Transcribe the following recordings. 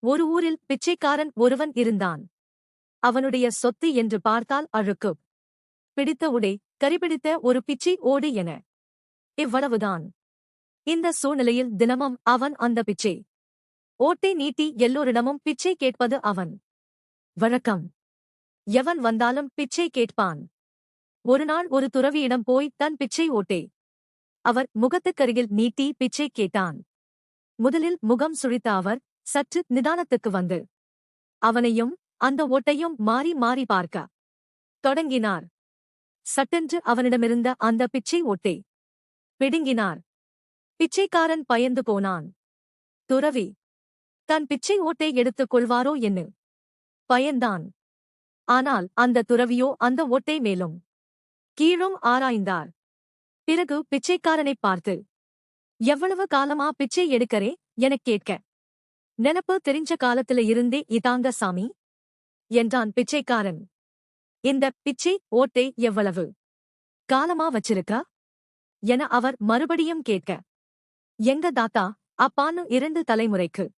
ஒரு ஊரில் பிச்சைக்காரன் ஒருவன் இருந்தான். அவனுடைய சொத்து என்று பார்த்தால் அழுக்கு. பிடித்த உடை கரிபிடித்த ஒரு பிச்சை ஓடு என. இவ்வளவுதான். இந்த சூழ்நிலையில் தினமும் அவன் அந்த பிச்சை. ஓட்டை நீட்டி எல்லோரிடமும் பிச்சை கேட்பது அவன். வழக்கம். எவன் வந்தாலும் பிச்சை கேட்பான். ஒருநாள் ஒரு துறவியிடம் போய் தன் பிச்சை ஓட்டே. அவர் முகத்துக்கருகில் நீட்டி பிச்சை கேட்டான். முதலில் முகம் சுழித்த அவர் சற்று நிதானத்துக்கு வந்து அவனையும் அந்த ஓட்டையும் மாறி மாறி பார்க்க தொடங்கினார். சட்டென்று அவனிடமிருந்த அந்த பிச்சை ஓட்டை பிடுங்கினார். பிச்சைக்காரன் பயந்து போனான். துறவி தன் பிச்சை ஓட்டை எடுத்துக் கொள்வாரோ என்ன பயந்தான். ஆனால் அந்த துறவியோ அந்த ஓட்டை மேலும் கீழும் ஆராய்ந்தார். பிறகு பிச்சைக்காரனைப் பார்த்து எவ்வளவு காலமா பிச்சை எடுக்கறே எனக் கேட்க நெனப்பு தெரிஞ்ச காலத்துல இருந்தே இதாங்க சாமி? என்றான் பிச்சைக்காரன். இந்த பிச்சை ஓட்டை எவ்வளவு? காலமா வச்சிருக்கா? என அவர் மறுபடியும் கேட்க. எங்க தாத்தா அப்பான்னு இரண்டு தலைமுறைக்கு.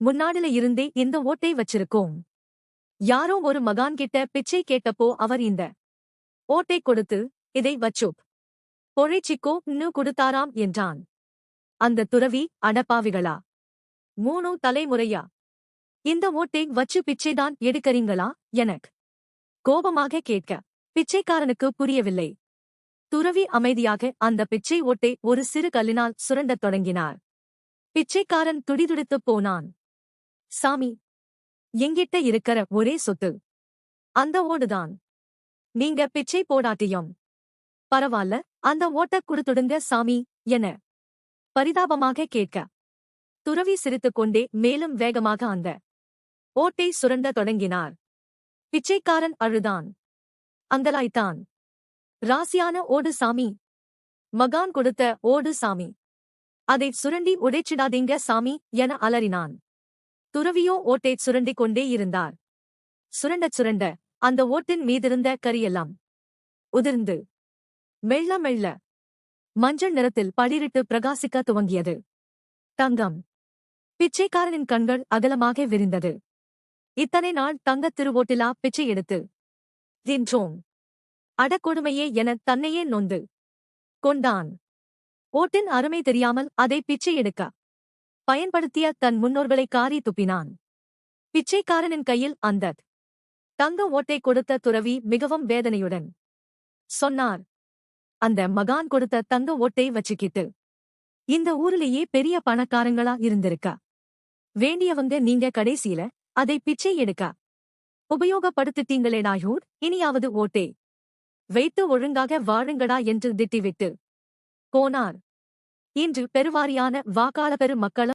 முன்னாடில இருந்தே இந்த ஓட்டை வச்சிருக்கோம். யாரோ ஒரு மகான் கிட்ட பிச்சை கேட்டப்போ அவர் இந்த ஓட்டை கொடுத்து இதை வச்சுப் பொழைச்சிக்கோ இன்னும் கொடுத்தாராம் என்றான். அந்த துறவி அடப்பாவிகளா? மூணு தலைமுறையா? இந்த ஓட்டை வச்சு பிச்சைதான் எடுக்கறீங்களா? எனக் கோபமாக கேட்க. பிச்சைக்காரனுக்கு புரியவில்லை. துறவி அமைதியாக அந்த பிச்சை ஓட்டை ஒரு சிறு கல்லினால் சுரண்டத் தொடங்கினார். பிச்சைக்காரன் துடிதுடித்துப் போனான். சாமி எங்கிட்ட இருக்கிற ஒரே சொத்து. அந்த ஓடுதான். நீங்க பிச்சை போடாட்டியும். பரவாயில்ல அந்த ஓட்ட குடுத்துடுங்க சாமி என பரிதாபமாக கேட்க. துறவி சிரித்துக்கொண்டே மேலும் வேகமாக அந்த ஓட்டை சுரண்ட தொடங்கினார். பிச்சைக்காரன் அழுதான். அந்தலாய்த்தான் ராசியான ஓடு சாமி. மகான் கொடுத்த ஓடு சாமி. அதை சுரண்டி உடைச்சிடாதீங்க சாமி என அலறினான். துறவியோ ஓட்டை சுரண்டிக் கொண்டே இருந்தார். சுரண்டச் சுரண்ட அந்த ஓட்டின் மீதிருந்த கரியெல்லாம் உதிர்ந்து. மெல்ல மெல்ல மஞ்சள் நிறத்தில் பளிரிட்டு பிரகாசிக்க துவங்கியது. தங்கம். பிச்சைக்காரனின் கண்கள் அகலமாக விரிந்தது. இத்தனை நாள் தங்கத் திருவோட்டிலா பிச்சை எடுத்து தின்றோம் அடக்கொடுமையே என தன்னையே நொந்து கொண்டான். ஓட்டின் அருமை தெரியாமல் அதை பிச்சை எடுக்க பயன்படுத்திய தன் முன்னோர்களை காரி துப்பினான். பிச்சைக்காரனின் கையில் அந்த தங்க ஓட்டை கொடுத்த துறவி மிகவும் வேதனையுடன் சொன்னார். அந்த மகான் கொடுத்த தங்க ஓட்டை வச்சுக்கிட்டு இந்த ஊரிலேயே பெரிய பணக்காரங்களா இருந்திருக்கா? வேண்டியவங்க நீங்க கடைசியில அதை பிச்சை எடுக்க? உபயோகப்படுத்திட்டீங்களேடாயூர் இனியாவது ஓட்டே. வைத்து ஒழுங்காக வாழுங்கடா என்று திட்டிவிட்டு. போனார் இன்று பெருவாரியான வாக்காள பெரு மக்களும்